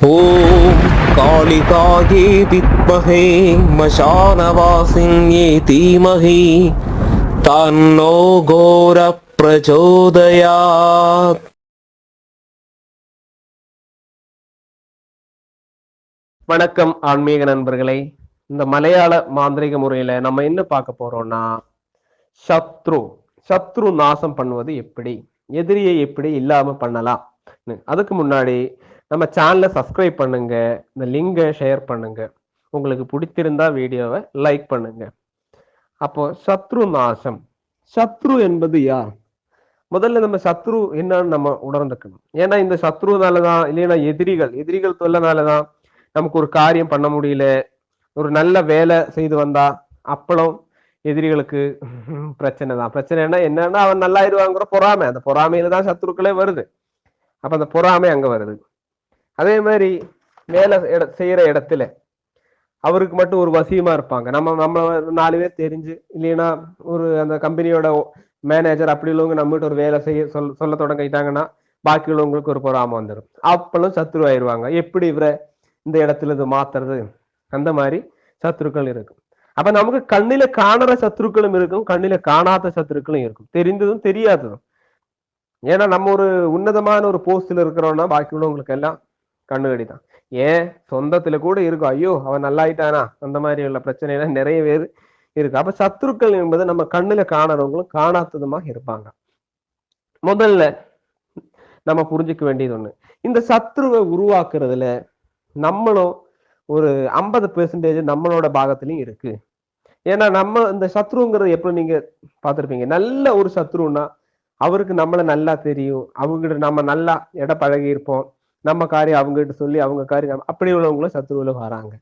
ॐ कालिकायै विद्महे मशानवासिन्ये धीमहि तन्नो घोरप्रचोदयात् வணக்கம் ஆன்மீக நண்பர்களே இந்த மலையாள மாந்திரிக முறையில நம்ம என்ன பார்க்க போறோம்னா சத்ரு சத்ரு நாசம் பண்ணுவது எப்படி எதிரியை எப்படி இல்லாம பண்ணலாம் அதுக்கு முன்னாடி நம்ம சேனலை சப்ஸ்கிரைப் பண்ணுங்க. இந்த லிங்கை ஷேர் பண்ணுங்க. உங்களுக்கு பிடித்திருந்தா வீடியோவை லைக் பண்ணுங்க. அப்போ சத்ரு நாசம். சத்ரு என்பது யார்? முதல்ல நம்ம சத்ரு என்னன்னு நம்ம உணர்ந்துக்கணும். ஏன்னா இந்த சத்ருனாலதான் இல்லைன்னா எதிரிகள் எதிரிகள் தொல்லனாலதான் நமக்கு ஒரு காரியம் பண்ண முடியல. ஒரு நல்ல வேலை செய்து வந்தா அப்பளம் எதிரிகளுக்கு பிரச்சனை தான். பிரச்சனைனா என்னன்னா அவன் நல்லாயிருவாங்கிற பொறாமை. அந்த பொறாமையில தான் சத்ருக்களே வருது. அப்ப அந்த பொறாமை அங்க வருது. அதே மாதிரி வேலை இட செய்யற இடத்துல அவருக்கு மட்டும் ஒரு வசியமா இருப்பாங்க. நம்ம நம்ம நாலு பேர் தெரிஞ்சு இல்லைன்னா ஒரு அந்த கம்பெனியோட மேனேஜர் அப்படி உள்ளவங்க நம்மகிட்ட ஒரு வேலை செய்ய சொல் சொல்ல தொடங்கிட்டாங்கன்னா பாக்கி உள்ளவங்களுக்கு ஒரு பொறாமை வந்துடும் அப்பளும் சத்ரு ஆயிடுவாங்க எப்படி இவரை இந்த இடத்துல இது மாத்துறது? அந்த மாதிரி சத்துருக்கள் இருக்கும். அப்ப நமக்கு கண்ணில காணற சத்துருக்களும் இருக்கும். கண்ணில காணாத சத்துருக்களும் இருக்கும். தெரிந்ததும் தெரியாததும். ஏன்னா நம்ம ஒரு உன்னதமான ஒரு போஸ்ட்ல இருக்கிறோம்னா பாக்கி உள்ளவங்களுக்கு எல்லாம் கண்ணுகடி தான் ஏன்? சொந்தத்துல கூட இருக்கும். ஐயோ அவன் நல்லாயிட்டானா? அந்த மாதிரி உள்ள பிரச்சனை எல்லாம் நிறைய பேர் இருக்கு. அப்ப சத்துருக்கள் என்பது நம்ம கண்ணுல காணறவங்களும் காணாததுமாக இருப்பாங்க. முதல்ல நம்ம புரிஞ்சுக்க வேண்டியது ஒண்ணு. இந்த சத்ருவை உருவாக்குறதுல நம்மளும் ஒரு ஐம்பது பெர்சன்டேஜ் நம்மளோட பாகத்திலையும் இருக்கு. ஏன்னா நம்ம இந்த சத்ருங்கிறது எப்படி நீங்க பார்த்துருப்பீங்க? நல்ல ஒரு சத்ருன்னா அவருக்கு நம்மளை நல்லா தெரியும். அவங்ககிட்ட நம்ம நல்லா இட பழகி இருப்போம் நம்ம காரியம் அவங்ககிட்ட சொல்லி அவங்க காரியம் அப்படி உள்ளவங்களும் சத்ருவில் வராங்க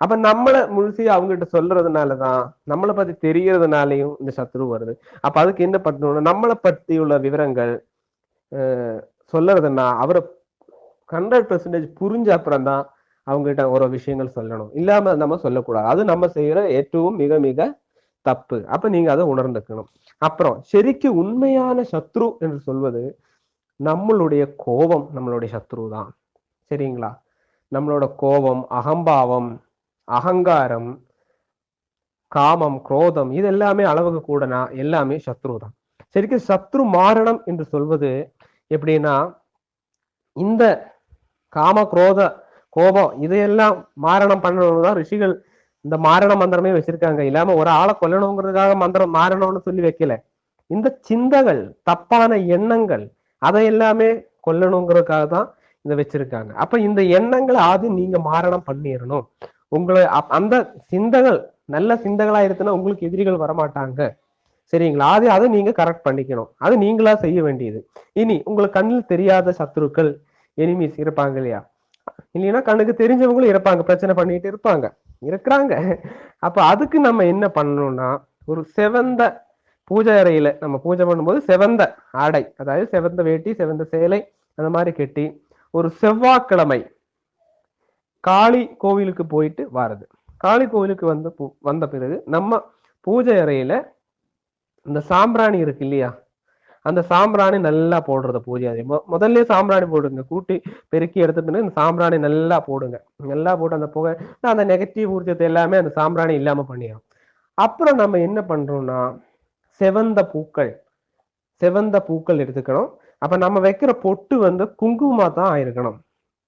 அப்ப நம்மளை முழுசியா அவங்ககிட்ட சொல்றதுனாலதான் நம்மளை பத்தி தெரியறதுனாலையும் இந்த சத்ரு வருது அப்ப அதுக்கு என்ன பண்ணணும்னா நம்மளை பத்தி உள்ள விவரங்கள் சொல்லுறதுன்னா அவரை ஹண்ட்ரட் பெர்சன்டேஜ் புரிஞ்ச அப்புறம் தான் அவங்ககிட்ட ஒரு விஷயங்கள் சொல்லணும் இல்லாம நம்ம சொல்லக்கூடாது அது நம்ம செய்யற ഏറ്റവും மிக மிக தப்பு அப்ப நீங்க அதை உணர்ந்துக்கணும் அப்புறம் சரிக்கு உண்மையான சத்ரு என்று சொல்வது நம்மளுடைய கோபம் நம்மளுடைய சத்ரு தான் சரிங்களா? நம்மளோட கோபம் அகம்பாவம் அகங்காரம் காமம் குரோதம் இது எல்லாமே அளவுக்கு கூடனா எல்லாமே சத்ரு தான் சரிக்கு சத்ரு மாரணம் என்று சொல்வது எப்படின்னா இந்த காம குரோத கோபம் இதையெல்லாம் மாரணம் பண்ணணும் தான் ரிஷிகள் இந்த மாரண மந்திரமே வச்சிருக்காங்க. இல்லாம ஒரு ஆளை கொல்லணுங்கிறதுக்காக மந்திரம் மாறணும்னு சொல்லி வைக்கல. இந்த சிந்தகள் தப்பான எண்ணங்கள் அதை எல்லாமே கொல்லணுங்கிறதுக்காக தான் இதை வச்சிருக்காங்க. அப்ப இந்த எண்ணங்களை ஆதி நீங்க மாரணம் பண்ணிடணும் உங்களை அந்த சிந்தகள் நல்ல சிந்தகளா இருக்குன்னா உங்களுக்கு எதிரிகள் வரமாட்டாங்க. சரிங்களா? அது அதை நீங்க கரெக்ட் பண்ணிக்கணும். அது நீங்களா செய்ய வேண்டியது. இனி உங்களுக்கு கண்ணில் தெரியாத சத்துருக்கள் எனிமீஸ் இருப்பாங்க இல்லையா? இல்லைன்னா கண்ணுக்கு தெரிஞ்சவங்களும் இருப்பாங்க பிரச்சனை பண்ணிட்டு இருப்பாங்க. இருக்கிறாங்க. அப்ப அதுக்கு நம்ம என்ன பண்ணணும்னா ஒரு செவந்த பூஜை அறையில நம்ம பூஜை பண்ணும்போது செவந்த ஆடை அதாவது செவந்த வேட்டி செவந்த சேலை அந்த மாதிரி கட்டி ஒரு செவ்வாய்க்கிழமை காளி கோவிலுக்கு போயிட்டு வாருது. காளி கோவிலுக்கு வந்த வந்த பிறகு நம்ம பூஜை அறையில இந்த சாம்பிராணி இருக்கு இல்லையா? அந்த சாம்பிராணி நல்லா போடுறது பூஜை அறை. முதல்ல சாம்பிராணி போடுங்க. கூட்டி பெருக்கி எடுத்துட்டு இந்த சாம்பிராணி நல்லா போடுங்க. நல்லா போட்டு அந்த புகை அந்த நெகட்டிவ் ஊர்ஜத்தை எல்லாமே அந்த சாம்பிராணி இல்லாம பண்ணிடும் அப்புறம் நம்ம என்ன பண்றோம்னா செவந்த பூக்கள் செவந்த பூக்கள் எடுத்துக்கணும். அப்ப நம்ம வைக்கிற பொட்டு வந்து குங்குமமா தான் ஆயிருக்கணும்.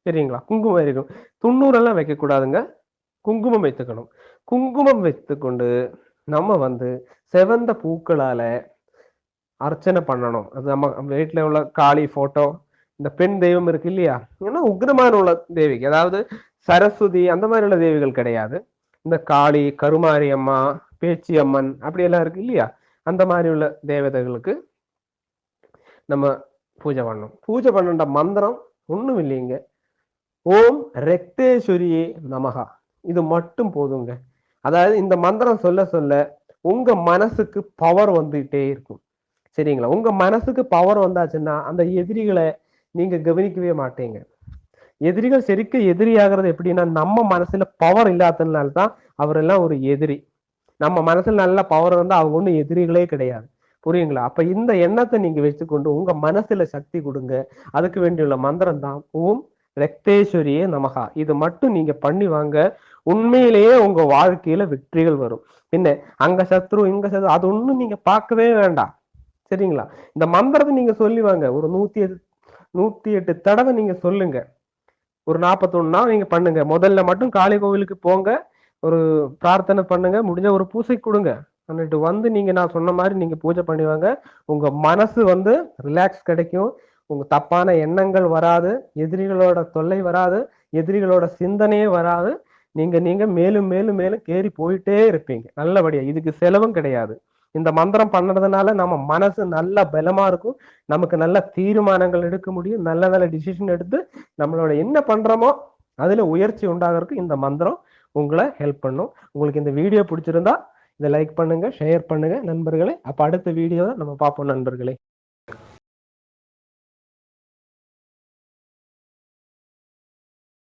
சரிங்களா? குங்குமம் இருக்கும் துண்ணூரெல்லாம் வைக்க கூடாதுங்க குங்குமம் வைத்துக்கணும். குங்குமம் வைத்துக்கொண்டு நம்ம வந்து செவந்த பூக்களால அர்ச்சனை பண்ணணும். அது நம்ம வீட்டுல உள்ள காளி போட்டோ இந்த பெண் தெய்வம் இருக்கு இல்லையா? ஏன்னா உக்ரமான உள்ள தேவிக்கு. அதாவது சரஸ்வதி அந்த மாதிரி உள்ள தேவிகள் கிடையாது. இந்த காளி கருமாரி அம்மா பேச்சி அம்மன் அப்படி எல்லாம் இருக்கு இல்லையா? அந்த மாதிரி உள்ள தேவதைகளுக்கு நம்ம பூஜை பண்ணோம் பூஜை பண்ணுற மந்திரம் ஒண்ணும் இல்லைங்க. ஓம் ரெக்தேஸ்வரியே நமகா இது மட்டும் போதுங்க. அதாவது இந்த மந்திரம் சொல்ல சொல்ல உங்க மனசுக்கு பவர் வந்துகிட்டே இருக்கும். சரிங்களா? உங்க மனசுக்கு பவர் வந்தாச்சுன்னா அந்த எதிரிகளை நீங்க கவனிக்கவே மாட்டீங்க. எதிரிகள் சரிக்கு எதிரியாகிறது எப்படின்னா நம்ம மனசுல பவர் இல்லாததுனால தான் அவரெல்லாம் ஒரு எதிரி. நம்ம மனசுல நல்ல பவர் இருந்தால் அவங்க ஒன்றும் எதிரிகளே கிடையாது. புரியுங்களா? அப்ப இந்த எண்ணத்தை நீங்க வச்சுக்கொண்டு உங்க மனசுல சக்தி கொடுங்க. அதுக்கு வேண்டியுள்ள மந்திரம் தான் ஓம் ரெக்தேஸ்வரியே நமகா இது மட்டும் நீங்க பண்ணி வாங்க. உண்மையிலேயே உங்க வாழ்க்கையில வெற்றிகள் வரும். என்ன அங்க சத்ரு இங்க சத்ரு அது ஒண்ணும் நீங்க பார்க்கவே வேண்டாம். சரிங்களா? இந்த மந்திரத்தை நீங்க சொல்லி வாங்க. ஒரு நூத்தி எட்டு நூத்தி எட்டு தடவை நீங்க சொல்லுங்க. ஒரு நாற்பத்தொன்னு நாள் நீங்க பண்ணுங்க. முதல்ல மட்டும் காளி கோவிலுக்கு போங்க. ஒரு பிரார்த்தனை பண்ணுங்க முடிஞ்ச ஒரு பூசை கொடுங்க. அன்னிட்டு வந்து நீங்க நான் சொன்ன மாதிரி நீங்க பூஜை பண்ணுவாங்க உங்க மனசு வந்து ரிலாக்ஸ் கிடைக்கும். உங்க தப்பான எண்ணங்கள் வராது. எதிரிகளோட தொல்லை வராது. எதிரிகளோட சிந்தனையே வராது. நீங்க நீங்க மேலும் மேலும் மேலும் கேறி போயிட்டே இருப்பீங்க. நல்லபடியா. இதுக்கு செலவும் கிடையாது. இந்த மந்திரம் பண்ணதுனால நம்ம மனசு நல்ல பலமா இருக்கும். நமக்கு நல்ல தீர்மானங்கள் எடுக்க முடியும். நல்ல நல்ல டிசிஷன் எடுத்து நம்மளோட என்ன பண்றோமோ அதுல உயர்ச்சி உண்டாகிறதுக்கு இந்த மந்திரம் உங்களை ஹெல்ப் பண்ணும். உங்களுக்கு இந்த வீடியோ பிடிச்சிருந்தா இதை லைக் பண்ணுங்க ஷேர் பண்ணுங்க நண்பர்களே. அப்ப அடுத்த வீடியோவை நம்ம பார்ப்போம் நண்பர்களே.